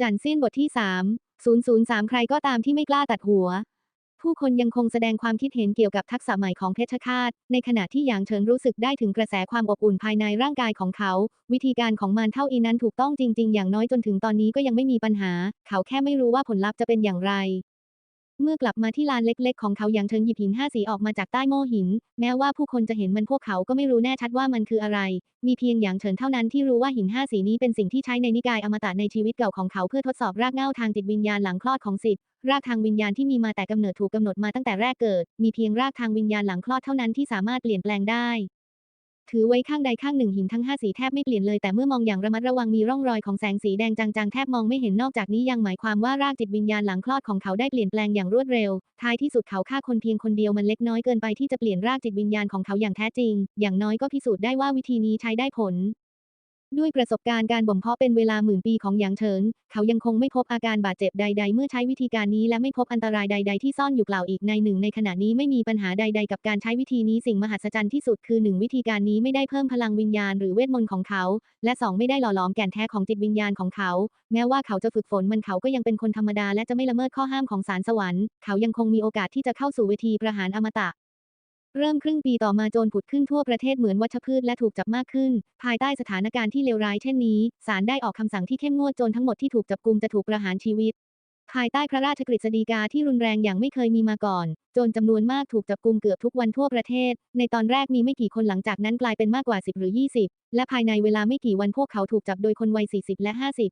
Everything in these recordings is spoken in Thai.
จันเซียนบทที่ 3 003 ใครก็ตามที่ไม่กล้าตัดหัว ผู้คนยังคงแสดงความคิดเห็นเกี่ยวกับทักษะใหม่ของเพชฌฆาต ในขณะที่หยางเฉินรู้สึกได้ถึงกระแสความอบอุ่นภายในร่างกายของเขา วิธีการของมานเท่าอีนั้นถูกต้องจริง ๆ อย่างน้อยจนถึงตอนนี้ก็ยังไม่มีปัญหา เขาแค่ไม่รู้ว่าผลลัพธ์จะเป็นอย่างไร เมื่อกลับมาที่ลานเล็ก ๆ ของเขาหยางเฉินหยิบหินห้าสีออกมาจากใต้โม่หิน แม้ว่าผู้คนจะเห็นมันพวกเขาก็ไม่รู้แน่ชัดว่ามันคืออะไร มีเพียงหยางเฉินเท่านั้นที่รู้ว่าหินห้าสีนี้เป็นสิ่งที่ใช้ในนิกายอมตะในชีวิตเก่าของเขาเพื่อทดสอบรากเหง้าทางจิตวิญญาณหลังคลอดของสิทธิ์รากทางวิญญาณที่มีมาแต่กำเนิดถูกกำหนดมาตั้งแต่แรกเกิด มีเพียงรากทางวิญญาณหลังคลอดเท่านั้นที่สามารถเปลี่ยนแปลงได้ ถือไว้ข้างใดข้างหนึ่งหินทั้งห้าสีแทบไม่เปลี่ยนเลยแต่เมื่อมองอย่างระมัดระวังมีร่องรอยของแสงสีแดงจางๆแทบมองไม่เห็นนอกจากนี้ยังหมายความว่ารากจิตวิญญาณหลังคลอดของเขาได้เปลี่ยนแปลงอย่างรวดเร็ว ท้ายที่สุดเขาฆ่าคนเพียงคนเดียวมันเล็กน้อยเกินไปที่จะเปลี่ยนรากจิตวิญญาณของเขาอย่างแท้จริง อย่างน้อยก็พิสูจน์ได้ว่าวิธีนี้ใช้ได้ผล ด้วยประสบการณ์การบ่มเพาะเป็นเวลาหมื่นปีของหยางเฉิน เขายังคงไม่พบอาการบาดเจ็บใด ๆ เมื่อใช้วิธีการนี้และไม่พบอันตรายใด ๆ ที่ซ่อนอยู่กล่าวอีกในหนึ่งในขณะนี้ไม่มีปัญหาใด ๆ กับการใช้วิธีนี้สิ่งมหัศจรรย์ที่สุดคือหนึ่งวิธีการนี้ไม่ได้เพิ่มพลังวิญญาณหรือเวทมนต์ของเขา และสองไม่ได้หล่อหลอมแก่นแท้ของจิตวิญญาณของเขา แม้ว่าเขาจะฝึกฝนมันเขาก็ยังเป็นคนธรรมดาและจะไม่ละเมิดข้อห้ามของศาลสวรรค์ เขายังคงมีโอกาสที่จะเข้าสู่เวทีประหารอมตะ เริ่มครึ่งปีต่อมาโจรผุดขึ้นทั่วประเทศเหมือนวัชพืชและถูกจับมากขึ้น ภายใต้สถานการณ์ที่เลวร้ายเช่นนี้ ศาลได้ออกคำสั่งที่เข้มงวดโจรทั้งหมดที่ถูกจับกุมจะถูกประหารชีวิต ภายใต้พระราชกฤษฎีกาที่รุนแรงอย่างไม่เคยมีมาก่อน โจรจำนวนมากถูกจับกุมเกือบทุกวันทั่วประเทศ ในตอนแรกมีไม่กี่คนหลังจากนั้นกลายเป็นมากกว่า 10 หรือ 20 และภายในเวลาไม่กี่วันพวกเขาถูกจับโดยคนวัย 40 และ 50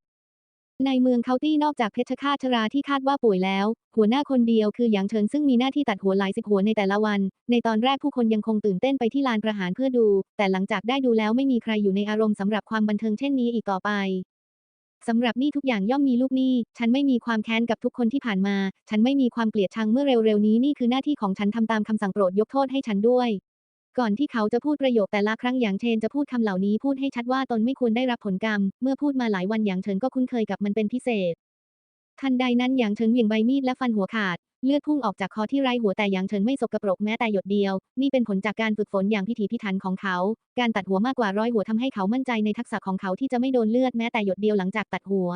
ในเมืองเคานตี้นอกจากเพชฌฆาตชราที่คาดว่าป่วยแล้ว หัวหน้าคนเดียวคือหยางเฉินซึ่งมีหน้าที่ตัดหัวหลายสิบหัวในแต่ละวัน ในตอนแรกผู้คนยังคงตื่นเต้นไปที่ลานประหารเพื่อดู แต่หลังจากได้ดูแล้วไม่มีใครอยู่ในอารมณ์สำหรับความบันเทิงเช่นนี้อีกต่อไปสำหรับนี่ทุกอย่างย่อมมีลูกหนี้ ฉันไม่มีความแค้นกับทุกคนที่ผ่านมา ฉันไม่มีความเกลียดชังเมื่อเร็วๆนี้นี่คือหน้าที่ของฉันทำตามคำสั่งโปรดยกโทษให้ฉันด้วย ก่อนที่เขาจะพูดประโยคแต่ละครั้งหยางเชนจะพูดคำเหล่านี้พูดให้ชัดว่าตนไม่ควรได้รับผลกรรม เมื่อพูดมาหลายวันหยางเฉินก็คุ้นเคยกับมันเป็นพิเศษ ทันใดนั้นหยางเฉินเหวี่ยงใบมีดและฟันหัวขาด เลือดพุ่งออกจากคอที่ไร้หัวแต่หยางเฉินไม่สกปรกแม้แต่หยดเดียว นี่เป็นผลจากการฝึกฝนอย่างพิถีพิถันของเขา การตัดหัวมากกว่าร้อยหัวทำให้เขามั่นใจในทักษะของเขาที่จะไม่โดนเลือดแม้แต่หยดเดียวหลังจากตัดหัว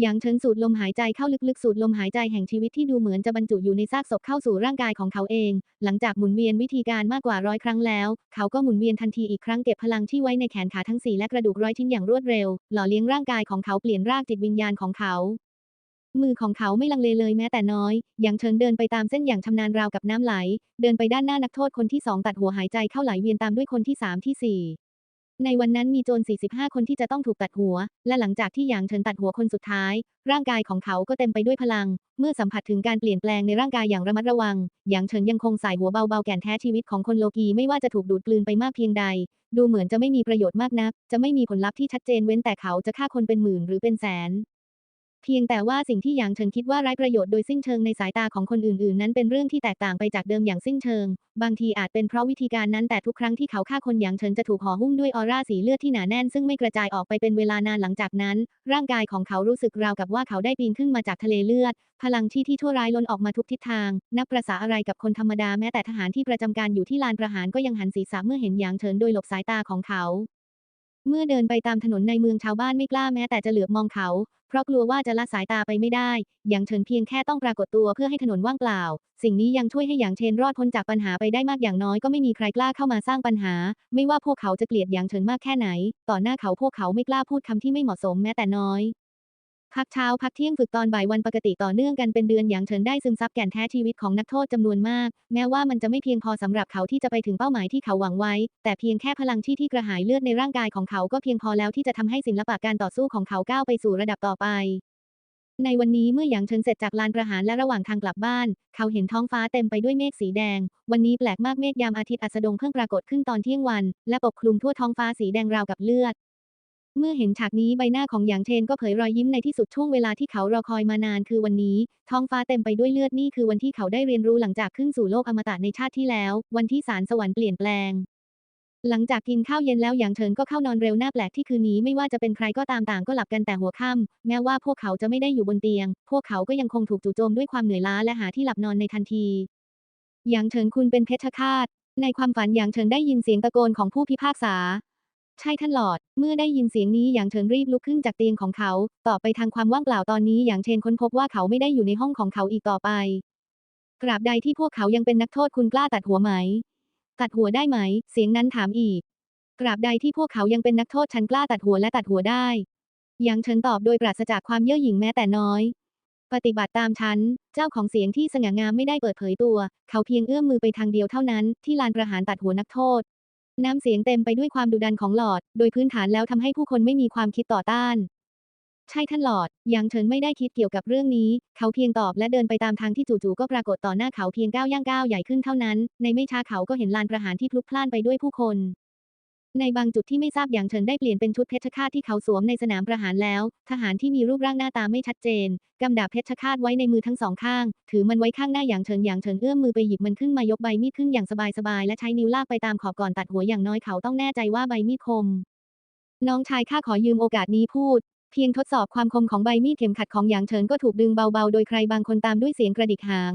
หยางเฉินสูดลมหายใจเข้าลึกๆ สูดลมหายใจแห่งชีวิตที่ดูเหมือนจะบรรจุอยู่ในซากศพเข้าสู่ร่างกายของเขาเอง หลังจากหมุนเวียนวิธีการมากกว่าร้อยครั้งแล้ว เขาก็หมุนเวียนทันทีอีกครั้งเก็บพลังที่ไว้ในแขนขาทั้งสี่และกระดูกร้อยชิ้นอย่างรวดเร็ว หล่อเลี้ยงร่างกายของเขาเปลี่ยนรากจิตวิญญาณของเขามือของเขาไม่ลังเลเลยแม้แต่น้อยหยางเฉินเดินไปตามเส้นอย่างชำนาญราวกับน้ำไหล เดินไปด้านหน้านักโทษคนที่สองตัดหัวหายใจเข้าไหลเวียนตามด้วยคนที่สามที่สี่ ในวันนั้นมีโจร 45 คนที่จะต้องถูกตัดหัว และหลังจากที่หยางเฉินตัดหัวคนสุดท้าย ร่างกายของเขาก็เต็มไปด้วยพลัง เมื่อสัมผัสถึงการเปลี่ยนแปลงในร่างกายอย่างระมัดระวัง หยางเฉินยังคงสายหัวเบาๆแก่นแท้ชีวิตของคนโลกีไม่ว่าจะถูกดูดกลืนไปมากเพียงใด ดูเหมือนจะไม่มีประโยชน์มากนัก จะไม่มีผลลัพธ์ที่ชัดเจนเว้นแต่เขาจะฆ่าคนเป็นหมื่นหรือเป็นแสน เพียงแต่ว่าสิ่งที่หยางเฉินคิดว่าไร้ประโยชน์โดยสิ้นเชิงในสายตาของคนอื่นๆ นั้นเป็นเรื่องที่แตกต่างไปจากเดิมอย่างสิ้นเชิง บางทีอาจเป็นเพราะวิธีการนั้นแต่ทุกครั้งที่เขาฆ่าคนหยางเฉินจะถูกห่อหุ้มด้วยออร่าสีเลือดที่หนาแน่นซึ่งไม่กระจายออกไปเป็นเวลานานหลังจากนั้น ร่างกายของเขารู้สึกราวกับว่าเขาได้ปีนขึ้นมาจากทะเลเลือด พลังที่ที่ชั่วร้ายล้นออกมาทุกทิศทาง นับประษาอะไรกับคนธรรมดาแม้แต่ทหารที่ประจำการอยู่ที่ลานประหารก็ยังหันศีรษะเมื่อเห็นหยางเฉินโดยหลบสายตาของเขาเมื่อเดินไปตามถนนในเมืองชาวบ้านไม่กล้าแม้แต่จะเหลือบมองเขา เพราะกลัวว่าจะละสายตาไปไม่ได้ หยางเฉินเพียงแค่ต้องปรากฏตัวเพื่อให้ถนนว่างเปล่า สิ่งนี้ยังช่วยให้หยางเชนรอดพ้นจากปัญหาไปได้มากอย่างน้อยก็ไม่มีใครกล้าเข้ามาสร้างปัญหา ไม่ว่าพวกเขาจะเกลียดหยางเฉินมากแค่ไหน ต่อหน้าเขาพวกเขาไม่กล้าพูดคำที่ไม่เหมาะสมแม้แต่น้อย พักเช้าพักเที่ยงฝึกตอนบ่ายวันปกติต่อเนื่องกันเป็นเดือนหยางเฉินได้ซึมซับแก่นแท้ชีวิตของนักโทษจำนวนมาก แม้ว่ามันจะไม่เพียงพอสำหรับเขาที่จะไปถึงเป้าหมายที่เขาหวังไว้ แต่เพียงแค่พลังที่ที่กระหายเลือดในร่างกายของเขาก็เพียงพอแล้วที่จะทำให้ศิลปะการต่อสู้ของเขาก้าวไปสู่ระดับต่อไปในวันนี้เมื่อหยางเฉินเสร็จจากลานประหารและระหว่างทางกลับบ้าน เขาเห็นท้องฟ้าเต็มไปด้วยเมฆสีแดง วันนี้แปลกมากเมฆยามอาทิตย์อัสดงเพิ่งปรากฏขึ้นตอนเที่ยงวัน และปกคลุมทั่วท้องฟ้าสีแดงราวกับเลือด เมื่อเห็นฉากนี้ใบหน้าของหยางเชนก็เผยรอยยิ้มในที่สุดช่วงเวลาที่เขารอคอยมานานคือวันนี้ ท้องฟ้าเต็มไปด้วยเลือดนี่คือวันที่เขาได้เรียนรู้หลังจากขึ้นสู่โลกอมตะในชาติที่แล้ว วันที่สารสวรรค์เปลี่ยนแปลง หลังจากกินข้าวเย็นแล้วหยางเฉินก็เข้านอนเร็วหน้าแปลกที่คืนนี้ไม่ว่าจะเป็นใครก็ตามต่างก็หลับกันแต่หัวค่ำแม้ว่าพวกเขาจะไม่ได้อยู่บนเตียง พวกเขาก็ยังคงถูกจู่โจมด้วยความเหนื่อยล้าและหาที่หลับนอนในทันทีหยางเฉินคุณเป็นเพชฌฆาตในความฝันหยางเฉินได้ยินเสียงตะโกนของผู้พิพากษา ใช่ท่านหลอด เมื่อได้ยินเสียงนี้หยางเฉินรีบลุกขึ้นจากเตียงของเขา ต่อไปทางความว่างเปล่าตอนนี้หยางเชนค้นพบว่าเขาไม่ได้อยู่ในห้องของเขาอีกต่อไปตราบใดที่พวกเขายังเป็นนักโทษคุณกล้าตัดหัวไหม ตัดหัวได้ไหม เสียงนั้นถามอีกตราบใดที่พวกเขายังเป็นนักโทษฉันกล้าตัดหัวและตัดหัวได้หยางเฉินตอบโดยปราศจากความเย่อหยิ่งแม้แต่น้อย ปฏิบัติตามฉัน เจ้าของเสียงที่สง่างามไม่ได้เปิดเผยตัว เขาเพียงเอื้อมมือไปทางเดียวเท่านั้นที่ลานประหารตัดหัวนักโทษ น้ำเสียงเต็มไปด้วยความดุดันของหลอด โดยพื้นฐานแล้วทำให้ผู้คนไม่มีความคิดต่อต้าน ใช่ท่านหลอดยางเฉินไม่ได้คิดเกี่ยวกับเรื่องนี้ เขาเพียงตอบและเดินไปตามทางที่จู่ๆก็ปรากฏต่อหน้าเขาเพียงก้าวย่างก้าวใหญ่ขึ้นเท่านั้น ในไม่ช้าเขาก็เห็นลานประหารที่พลุกพล่านไปด้วยผู้คน ในบางจุดที่ไม่ทราบอย่างเฉินได้เปลี่ยนเป็นชุดเพชฌฆาตที่เขาสวมในสนามประหารแล้ว ทหารที่มีรูปร่างหน้าตาไม่ชัดเจนกำดาบเพชฌฆาตไว้ในมือทั้งสองข้าง ถือมันไว้ข้างหน้าอย่างเฉินอย่างเฉินเอื้อมมือไปหยิบมันขึ้นมายกใบมีดขึ้นอย่างสบายๆและใช้นิ้วลากไปตามขอบก่อนตัดหัวอย่างน้อยเขาต้องแน่ใจว่าใบมีดคม น้องชายข้าขอยืมโอกาสนี้พูดเพียงทดสอบความคมของใบมีดเข็มขัดของหยางเฉินก็ถูกดึงเบาๆ โดยใครบางคนตามด้วยเสียงกระดิกหาง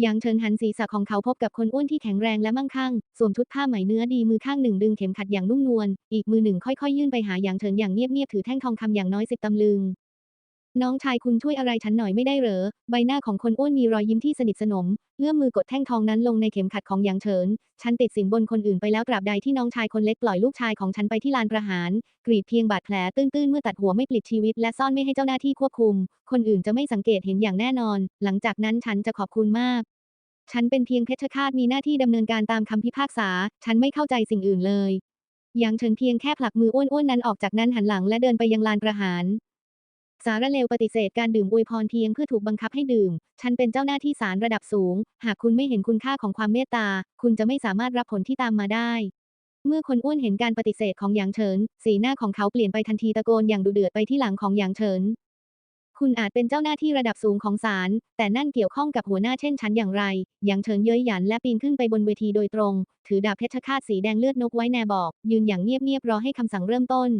หยางเฉินหันศีรษะของเขาพบกับคนอ้วนที่แข็งแรงและมั่งคั่ง สวมชุดผ้าไหมเนื้อดีมือข้างหนึ่งดึงเข็มขัดอย่างนุ่มนวล อีกมือหนึ่งค่อยๆ ยื่นไปหาหยางเฉินอย่างเงียบๆ ถือแท่งทองคำอย่างน้อยสิบตำลึง น้องชายคุณช่วยอะไรฉันหน่อยไม่ได้เหรอ ใบหน้าของคนอ้วนมีรอยยิ้มที่สนิทสนม เอื้อมมือกดแท่งทองนั้นลงในเข็มขัดของหยางเฉิน ฉันติดสินบนคนอื่นไปแล้วตราบใดที่น้องชายคนเล็กปล่อยลูกชายของฉันไปที่ลานประหาร กรีดเพียงบาดแผลตื้นๆเมื่อตัดหัวไม่ปลิดชีวิตและซ่อนไม่ให้เจ้าหน้าที่ควบคุม คนอื่นจะไม่สังเกตเห็นอย่างแน่นอน หลังจากนั้นฉันจะขอบคุณมากฉันเป็นเพียงเพชฌฆาตมีหน้าที่ดำเนินการตามคำพิพากษา ฉันไม่เข้าใจสิ่งอื่นเลยยางเฉินเพียงแค่ผลักมืออ้วนๆนั้นออกจากนั้นหันหลังและเดินไปยังลานประหาร สารเลวปฏิเสธการดื่มอวยพรเพียงเพื่อถูกบังคับให้ดื่ม ฉันเป็นเจ้าหน้าที่ศาลระดับสูง หากคุณไม่เห็นคุณค่าของความเมตตา คุณจะไม่สามารถรับผลที่ตามมาได้ เมื่อคนอ้วนเห็นการปฏิเสธของหยางเฉิน สีหน้าของเขาเปลี่ยนไปทันทีตะโกนอย่างดุเดือดไปที่หลังของหยางเฉิน คุณอาจเป็นเจ้าหน้าที่ระดับสูงของศาล แต่นั่นเกี่ยวข้องกับหัวหน้าเช่นฉันอย่างไร หยางเฉินเย้ยหยันและปีนขึ้นไปบนเวทีโดยตรง ถือดาบเพชฌฆาตสีแดงเลือดนกไว้แนบอก ยืนอย่างเงียบๆรอให้คำสั่งเริ่มต้น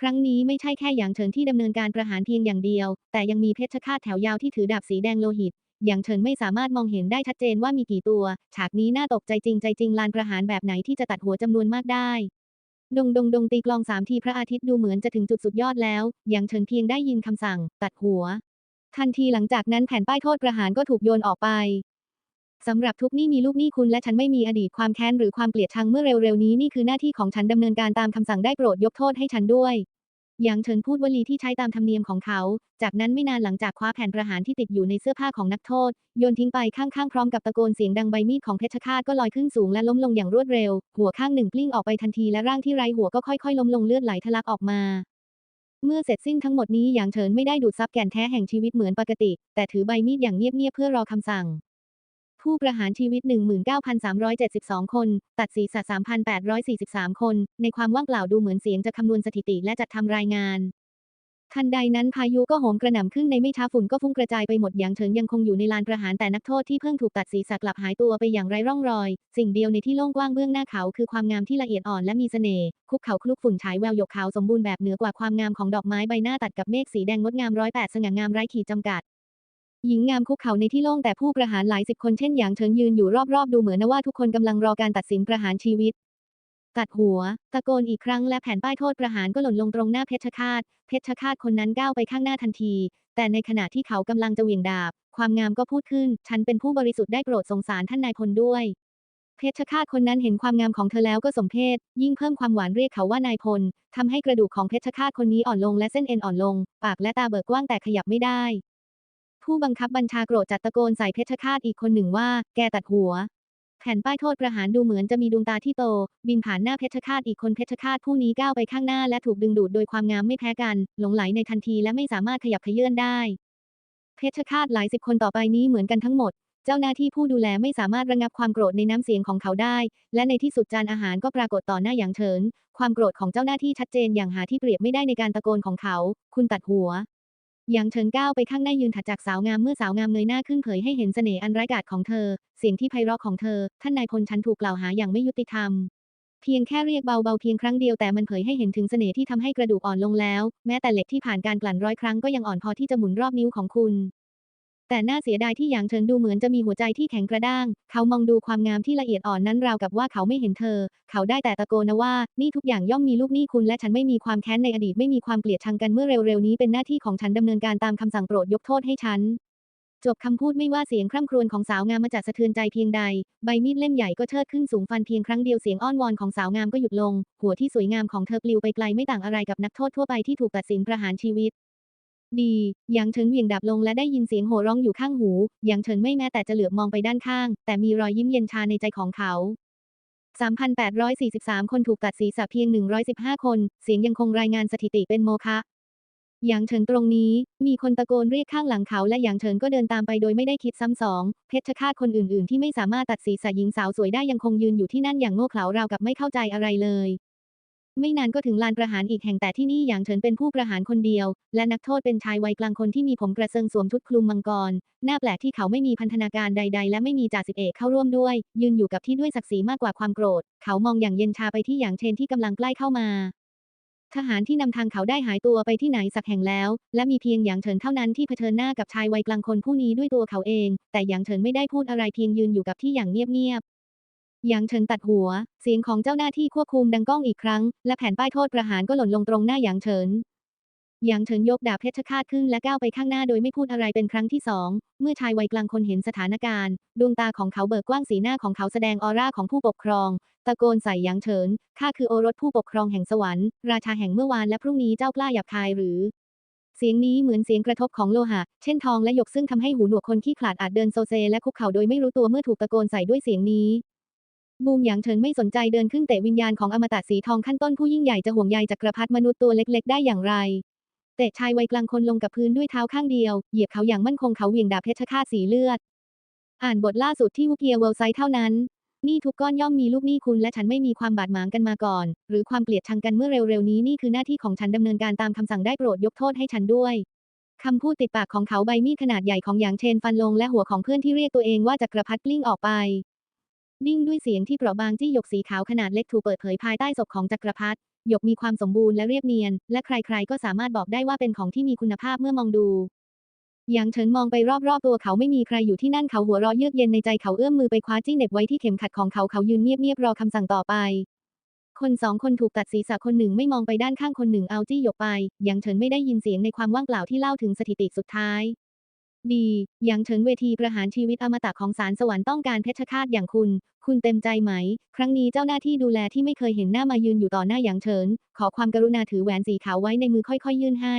ครั้งนี้ไม่ใช่แค่หยางเฉินที่ดำเนินการประหารเพียงอย่างเดียว แต่ยังมีเพชฌฆาตแถวยาวที่ถือดาบสีแดงโลหิตหยางเฉินไม่สามารถมองเห็นได้ชัดเจนว่ามีกี่ตัว ฉากนี้น่าตกใจจริงใจจริงลานประหารแบบไหนที่จะตัดหัวจำนวนมากได้ ดงดงดงตีกลองสามทีพระอาทิตย์ดูเหมือนจะถึงจุดสุดยอดแล้วหยางเฉินเพียงได้ยินคำสั่ง ตัดหัว ทันทีหลังจากนั้นแผ่นป้ายโทษประหารก็ถูกโยนออกไป สำหรับทุกหนี้มีลูกหนี้คุณและฉันไม่มีอดีตความแค้นหรือความเกลียดชังเมื่อเร็วๆนี้นี่คือหน้าที่ของฉันดำเนินการตามคำสั่งได้โปรดยกโทษให้ฉันด้วยหยางเฉินพูดวลีที่ใช้ตามธรรมเนียมของเขา จากนั้นไม่นานหลังจากคว้าแผ่นประหารที่ติดอยู่ในเสื้อผ้าของนักโทษ โยนทิ้งไปข้างๆพร้อมกับตะโกนเสียงดังใบมีดของเพชฌฆาตก็ลอยขึ้นสูงและล้มลงอย่างรวดเร็ว หัวข้างหนึ่งกลิ้งออกไปทันทีและร่างที่ไร้หัวก็ค่อยๆ ล้มลงเลือดไหลทะลักออกมา เมื่อเสร็จสิ้นทั้งหมดนี้หยางเฉินไม่ได้ดูดซับแก่นแท้แห่งชีวิตเหมือนปกติ แต่ถือใบมีดอย่างเงียบๆเพื่อรอคำสั่ง ผู้ประหารชีวิต 19,372 คน ตัดศีรษะ 3,843 คน ในความว่างเปล่าดูเหมือนเสียงจะคำนวณสถิติและจัดทำรายงาน ทันใดนั้นพายุก็โหมกระหน่ำขึ้นในไม่ช้าฝุ่นก็ฟุ้งกระจายไปหมดอย่างเฉินยังคงอยู่ในลานประหารแต่นักโทษที่เพิ่งถูกตัดศีรษะกลับหายตัวไปอย่างไร้ร่องรอย สิ่งเดียวในที่โล่งกว้างเบื้องหน้าเขาคือความงามที่ละเอียดอ่อนและมีเสน่ห์คุกเขาคลุกฝุ่นฉายแววหยกขาวสมบูรณ์แบบเหนือกว่าความงามของดอกไม้ใบหน้าตัดกับเมฆสีแดงงดงามร้อยแปดสง่างามไร้ขีดจำกัด หญิงงามคุกเข่าในที่โล่งแต่ผู้ประหารหลายสิบคนเช่นหยางเฉินยืนอยู่รอบๆ ดูเหมือนว่าทุกคนกำลังรอการตัดสินประหารชีวิต ตัดหัว ตะโกนอีกครั้งและแผ่นป้ายโทษประหารก็หล่นลงตรงหน้าเพชฌฆาต เพชฌฆาตคนนั้นก้าวไปข้างหน้าทันที แต่ในขณะที่เขากำลังจะเหวี่ยงดาบ ความงามก็พูดขึ้น ฉันเป็นผู้บริสุทธิ์ได้โปรดสงสารท่านนายพลด้วยเพชฌฆาตคนนั้นเห็นความงามของเธอแล้วก็สมเพชยิ่งเพิ่มความหวานเรียกเขาว่านายพลทำให้กระดูกของเพชฌฆาตคนนี้อ่อนลงและเส้นเอ็นอ่อนลง ปากและตาเบิกกว้างแต่ขยับไม่ได้ ผู้บังคับบัญชาโกรธจัดตะโกนใส่เพชฌฆาตอีกคนหนึ่งว่า แกตัดหัว แผ่นป้ายโทษประหารดูเหมือนจะมีดวงตาที่โต บินผ่านหน้าเพชฌฆาตอีกคนเพชฌฆาตผู้นี้ก้าวไปข้างหน้าและถูกดึงดูดโดยความงามไม่แพ้กัน หลงไหลในทันทีและไม่สามารถขยับเขยื่อนได้ เพชฌฆาตหลายสิบคนต่อไปนี้เหมือนกันทั้งหมดเจ้าหน้าที่ผู้ดูแลไม่สามารถระงับความโกรธในน้ำเสียงของเขาได้ และในที่สุดจานอาหารก็ปรากฏต่อหน้าอย่างเฉิน ความโกรธของเจ้าหน้าที่ชัดเจนอย่างหาที่เปรียบไม่ได้ในการตะโกนของเขา คุณตัดหัว ยางเชิงก้าวไปข้างหน้ายืนถัดจากสาวงามเมื่อสาวงามเงยหน้าขึ้นเผยให้เห็นเสน่ห์อันร้ายกาจของเธอ เสียงที่ไพเราะของเธอ ท่านนายพลฉันถูกกล่าวหาอย่างไม่ยุติธรรม เพียงแค่เรียกเบาๆเพียงครั้งเดียวแต่มันเผยให้เห็นถึงเสน่ห์ที่ทำให้กระดูกอ่อนลงแล้ว แม้แต่เหล็กที่ผ่านการกลั่นร้อยครั้งก็ยังอ่อนพอที่จะหมุนรอบนิ้วของคุณ แต่น่าเสียดายที่หยางเฉินดูเหมือนจะมีหัวใจที่แข็งกระด้าง เขามองดูความงามที่ละเอียดอ่อนนั้นราวกับว่าเขาไม่เห็นเธอ เขาได้แต่ตะโกนว่า นี่ทุกอย่างย่อมมีลูกหนี้คุณและฉันไม่มีความแค้นในอดีตไม่มีความเกลียดชังกันเมื่อเร็วๆนี้เป็นหน้าที่ของฉันดำเนินการตามคำสั่งโปรดยกโทษให้ฉันจบคำพูดไม่ว่าเสียงคร่ำครวญของสาวงามมาจากสะเทือนใจเพียงใด ใบมีดเล่มใหญ่ก็เชิดขึ้นสูงฟันเพียงครั้งเดียวเสียงอ้อนวอนของสาวงามก็หยุดลง หัวที่สวยงามของเธอปลิวไปไกลไม่ต่างอะไรกับนักโทษทั่วไปที่ถูกตัดสินประหารชีวิต ดีหยางเฉินเหวี่ยงดาบลงและได้ยินเสียงโห่ร้องอยู่ข้างหูหยางเฉินไม่แม้แต่จะเหลือบมองไปด้านข้าง แต่มีรอยยิ้มเย็นชาในใจของเขา 3,843 คนถูกตัดศีรษะเพียง 115 คน เสียงยังคงรายงานสถิติเป็นโมฆะหยางเฉินตรงนี้ มีคนตะโกนเรียกข้างหลังเขาและหยางเฉินก็เดินตามไปโดยไม่ได้คิดซ้ำสอง เพชฌฆาตคนอื่นๆ ที่ไม่สามารถตัดศีรษะหญิงสาวสวยได้ยังคงยืนอยู่ที่นั่นอย่างโง่เขลาราวกับไม่เข้าใจอะไรเลย ไม่นานก็ถึงลานประหารอีกแห่งแต่ที่นี่หยางเฉินเป็นผู้ประหารคนเดียว และนักโทษเป็นชายวัยกลางคนที่มีผมกระเซิงสวมชุดคลุมมังกรน่าแปลกที่เขาไม่มีพันธนาการใด ๆ และไม่มีจ่าสิบเอกเข้าร่วมด้วย ยืนอยู่กับที่ด้วยศักดิ์ศรีมากกว่าความโกรธ เขามองอย่างเย็นชาไปที่หยางเชนที่กำลังใกล้เข้ามาทหารที่นำทางเขาได้หายตัวไปที่ไหนสักแห่งแล้ว และมีเพียงหยางเฉินเท่านั้นที่เผชิญหน้ากับชายวัยกลางคนผู้นี้ด้วยตัวเขาเอง แต่หยางเฉินไม่ได้พูดอะไรเพียงยืนอยู่กับที่อย่างเงียบ หยางเฉินตัดหัว เสียงของเจ้าหน้าที่ควบคุมดังก้องอีกครั้ง และแผ่นป้ายโทษประหารก็หล่นลงตรงหน้าหยางเฉินหยางเฉินยกดาบเพชฌฆาตขึ้นและก้าวไปข้างหน้าโดยไม่พูดอะไรเป็นครั้งที่สอง เมื่อชายวัยกลางคนเห็นสถานการณ์ ดวงตาของเขาเบิกกว้างสีหน้าของเขาแสดงออร่าของผู้ปกครอง ตะโกนใส่หยางเฉิน ข้าคือโอรสผู้ปกครองแห่งสวรรค์ ราชาแห่งเมื่อวานและพรุ่งนี้เจ้ากล้าหยาบคายหรือ เสียงนี้เหมือนเสียงกระทบของโลหะ เช่นทองและหยกซึ่งทำให้หูหนวกคนขี้ขลาดอาจเดินโซเซและคุกเข่าโดยไม่รู้ตัวเมื่อถูกตะโกนใส่ด้วยเสียงนี้ บูมหยางเฉินไม่สนใจเดินขึ้นเตะวิญญาณของอมตะสีทองขั้นต้นผู้ยิ่งใหญ่จะห่วงใยจักรพรรดิมนุษย์ตัวเล็ก ๆ ได้อย่างไร เตะชายวัยกลางคนลงกับพื้นด้วยเท้าข้างเดียว เหยียบเขาอย่างมั่นคงเขาเหวี่ยงดาบเพชรฆาตสีเลือด อ่านบทล่าสุดที่วุเกียเวลไซต์เท่านั้น นี่ทุกก้อนย่อมมีลูกหนี้คุณและฉันไม่มีความบาดหมางกันมาก่อน หรือความเกลียดชังกันเมื่อเร็วๆนี้นี่คือหน้าที่ของฉันดำเนินการตามคำสั่งได้โปรดยกโทษให้ฉันด้วยคำพูดติดปากของเขาใบมีดขนาดใหญ่ของหยางเชนฟันลงและหัวของเพื่อนที่เรียกตัวเองว่าจักรพรรดิกลิ้งออกไป นิ่งด้วยเสียงที่เปราะบางจี้หยกสีขาวขนาดเล็กถูกเปิดเผยภายใต้ศพของจักรพรรดิหยกมีความสมบูรณ์และเรียบเนียน และใครๆก็สามารถบอกได้ว่าเป็นของที่มีคุณภาพเมื่อมองดูหยางเฉินมองไปรอบๆตัวเขาไม่มีใครอยู่ที่นั่นเขาหัวเราะเยือกเย็นในใจเขาเอื้อมมือไปคว้าจี้เน็บไว้ที่เข็มขัดของเขาเขายืนเงียบๆรอคำสั่งต่อไป คนสองคนถูกตัดศีรษะคนหนึ่งไม่มองไปด้านข้างคนหนึ่งเอาจี้หยกไปยางเฉินไม่ได้ยินเสียงในความว่างเปล่าที่เล่าถึงสถิติสุดท้าย ดีอยางเฉินเวทีประหารชีวิตอมตะของศาลสวรรค์ต้องการเพชฌฆาตอย่างคุณ คุณเต็มใจไหม ครั้งนี้เจ้าหน้าที่ดูแลที่ไม่เคยเห็นหน้ามายืนอยู่ต่อหน้าอยางเฉิน ขอความกรุณาถือแหวนสีขาวไว้ในมือค่อยๆ ยื่นให้